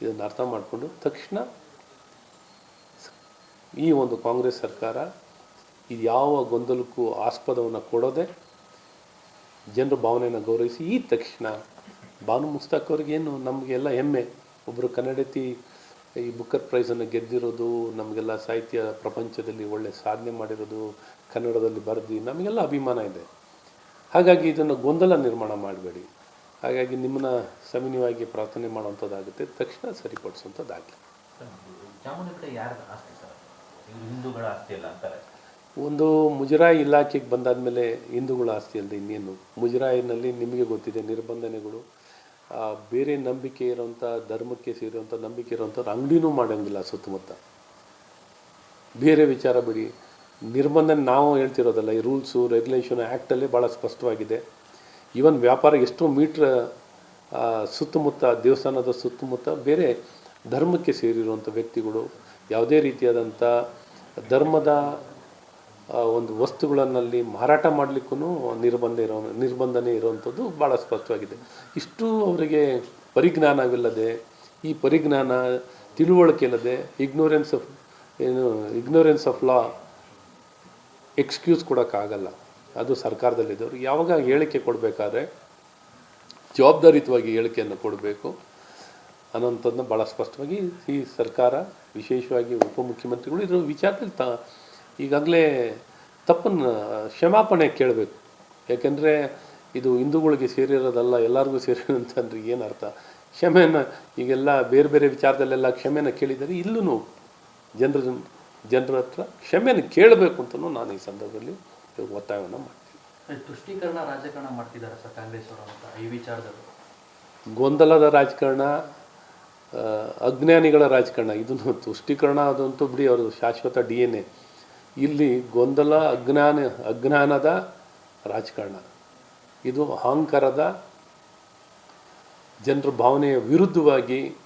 ಇದನ್ನು ಅರ್ಥ ಮಾಡಿಕೊಂಡು ತಕ್ಷಣ ಈ ಒಂದು ಕಾಂಗ್ರೆಸ್ ಸರ್ಕಾರ ಇದು ಯಾವ ಗೊಂದಲಕ್ಕೂ ಆಸ್ಪದವನ್ನು ಕೊಡೋದೆ ಜನರ ಭಾವನೆಯನ್ನು ಗೌರವಿಸಿ ಈ ತಕ್ಷಣ ಭಾನು ಮುಸ್ತಾಕ್ ಅವ್ರಿಗೇನು ನಮಗೆಲ್ಲ ಹೆಮ್ಮೆ. ಒಬ್ಬರು ಕನ್ನಡತಿ ಈ ಬುಕ್ಕರ್ ಪ್ರೈಸನ್ನು ಗೆದ್ದಿರೋದು, ನಮಗೆಲ್ಲ ಸಾಹಿತ್ಯ ಪ್ರಪಂಚದಲ್ಲಿ ಒಳ್ಳೆ ಸಾಧನೆ ಮಾಡಿರೋದು, ಕನ್ನಡದಲ್ಲಿ ಬರೆದು ನಮಗೆಲ್ಲ ಅಭಿಮಾನ ಇದೆ. ಹಾಗಾಗಿ ಇದನ್ನು ಗೊಂದಲ ನಿರ್ಮಾಣ ಮಾಡಬೇಡಿ. ಹಾಗಾಗಿ ನಿಮ್ಮನ್ನ ಸಮನ್ಯವಾಗಿ ಪ್ರಾರ್ಥನೆ ಮಾಡುವಂಥದ್ದಾಗುತ್ತೆ ತಕ್ಷಣ ಸರಿಪಡಿಸುವಂಥದ್ದಾಗಲಿ. ಹಿಂದೂಗಳ ಆಸ್ತಿ ಇಲ್ಲ ಅಂತಾರೆ. ಒಂದು ಮುಜರಾಯಿ ಇಲಾಖೆಗೆ ಬಂದಾದಮೇಲೆ ಹಿಂದೂಗಳ ಆಸ್ತಿ ಅಲ್ಲದೆ ಇನ್ನೇನು? ಮುಜರಾಯಿನಲ್ಲಿ ನಿಮಗೆ ಗೊತ್ತಿದೆ ನಿರ್ಬಂಧನೆಗಳು ಬೇರೆ ನಂಬಿಕೆ ಇರೋಂಥ ಧರ್ಮಕ್ಕೆ ಸೇರಿರುವಂಥ ನಂಬಿಕೆ ಇರೋಂಥವ್ರು ಅಂಗಡಿನೂ ಮಾಡೋಂಗಿಲ್ಲ ಸುತ್ತಮುತ್ತ. ಬೇರೆ ವಿಚಾರ ಬಿಡಿ. ನಿರ್ಬಂಧನೆ ನಾವು ಹೇಳ್ತಿರೋದಲ್ಲ ಈ ರೂಲ್ಸು ರೆಗ್ಯುಲೇಷನ್ ಆ್ಯಕ್ಟಲ್ಲೇ ಭಾಳ ಸ್ಪಷ್ಟವಾಗಿದೆ. ಈವನ್ ವ್ಯಾಪಾರ ಎಷ್ಟೋ ಮೀಟ್ರ್ ಸುತ್ತಮುತ್ತ, ದೇವಸ್ಥಾನದ ಸುತ್ತಮುತ್ತ ಬೇರೆ ಧರ್ಮಕ್ಕೆ ಸೇರಿರುವಂಥ ವ್ಯಕ್ತಿಗಳು ಯಾವುದೇ ರೀತಿಯಾದಂಥ ಧರ್ಮದ ಒಂದು ವಸ್ತುಗಳನ್ನಲ್ಲಿ ಮಾರಾಟ ಮಾಡಲಿಕ್ಕೂ ನಿರ್ಬಂಧ ಇರೋ, ನಿರ್ಬಂಧನೆ ಇರುವಂಥದ್ದು ಭಾಳ ಸ್ಪಷ್ಟವಾಗಿದೆ. ಇಷ್ಟು ಅವರಿಗೆ ಪರಿಜ್ಞಾನವಿಲ್ಲದೆ, ಈ ಪರಿಜ್ಞಾನ ತಿಳುವಳಿಕೆ ಇಲ್ಲದೆ ಇಗ್ನೋರೆನ್ಸ್ ಆಫ್ ಏನು ಇಗ್ನೋರೆನ್ಸ್ ಆಫ್ ಲಾ ಎಕ್ಸ್ಕ್ಯೂಸ್ ಕೊಡೋಕ್ಕಾಗಲ್ಲ. ಅದು ಸರ್ಕಾರದಲ್ಲಿದ್ದವರು. ಯಾವಾಗ ಹೇಳಿಕೆ ಕೊಡಬೇಕಾದ್ರೆ ಜವಾಬ್ದಾರಿತವಾಗಿ ಹೇಳಿಕೆಯನ್ನು ಕೊಡಬೇಕು ಅನ್ನೋಂಥದ್ದನ್ನ ಭಾಳ ಸ್ಪಷ್ಟವಾಗಿ ಈ ಸರ್ಕಾರ, ವಿಶೇಷವಾಗಿ ಉಪಮುಖ್ಯಮಂತ್ರಿಗಳು ಇದರ ವಿಚಾರದಲ್ಲಿ ತ, ಈಗಾಗಲೇ ತಪ್ಪನ್ನು ಕ್ಷಮಾಪಣೆ ಕೇಳಬೇಕು. ಯಾಕೆಂದರೆ ಇದು ಹಿಂದೂಗಳಿಗೆ ಸೇರಿರೋದಲ್ಲ, ಎಲ್ಲರಿಗೂ ಸೇರಿರೋದಂತಂದ್ರೆ ಏನು ಅರ್ಥ? ಕ್ಷಮೆನ ಈಗೆಲ್ಲ ಬೇರೆ ಬೇರೆ ವಿಚಾರದಲ್ಲೆಲ್ಲ ಕ್ಷಮೆನ ಕೇಳಿದರೆ ಇಲ್ಲೂ ಜನರ ಜನರ ಹತ್ರ ಕ್ಷಮೆಯನ್ನು ಕೇಳಬೇಕು ಅಂತಲೂ ನಾನು ಈ ಸಂದರ್ಭದಲ್ಲಿ ಒತ್ತಾಯವನ್ನು ಮಾಡ್ತೀವಿ. ತುಷ್ಟೀಕರಣ ರಾಜಕಾರಣ ಮಾಡ್ತಿದ್ದಾರೆ ಸರ್ ಕಾಂಗ್ರೆಸ್ ಅವರು ಅಂತ ಈ ವಿಚಾರದಲ್ಲಿ? ಗೊಂದಲದ ರಾಜಕಾರಣ ಅಜ್ಞಾನಿಗಳ ರಾಜಕಾರಣ ಇದನ್ನು ತುಷ್ಟೀಕರಣ ಅದಂತೂ ಬಿಡಿ ಅವರು ಶಾಶ್ವತ ಡಿ ಎನ್ ಎ. ಇಲ್ಲಿ ಗೊಂದಲ ಅಜ್ಞಾನ ಅಜ್ಞಾನದ ರಾಜಕಾರಣ. ಇದು ಅಹಂಕಾರದ ಜನರ ಭಾವನೆಯ ವಿರುದ್ಧವಾಗಿ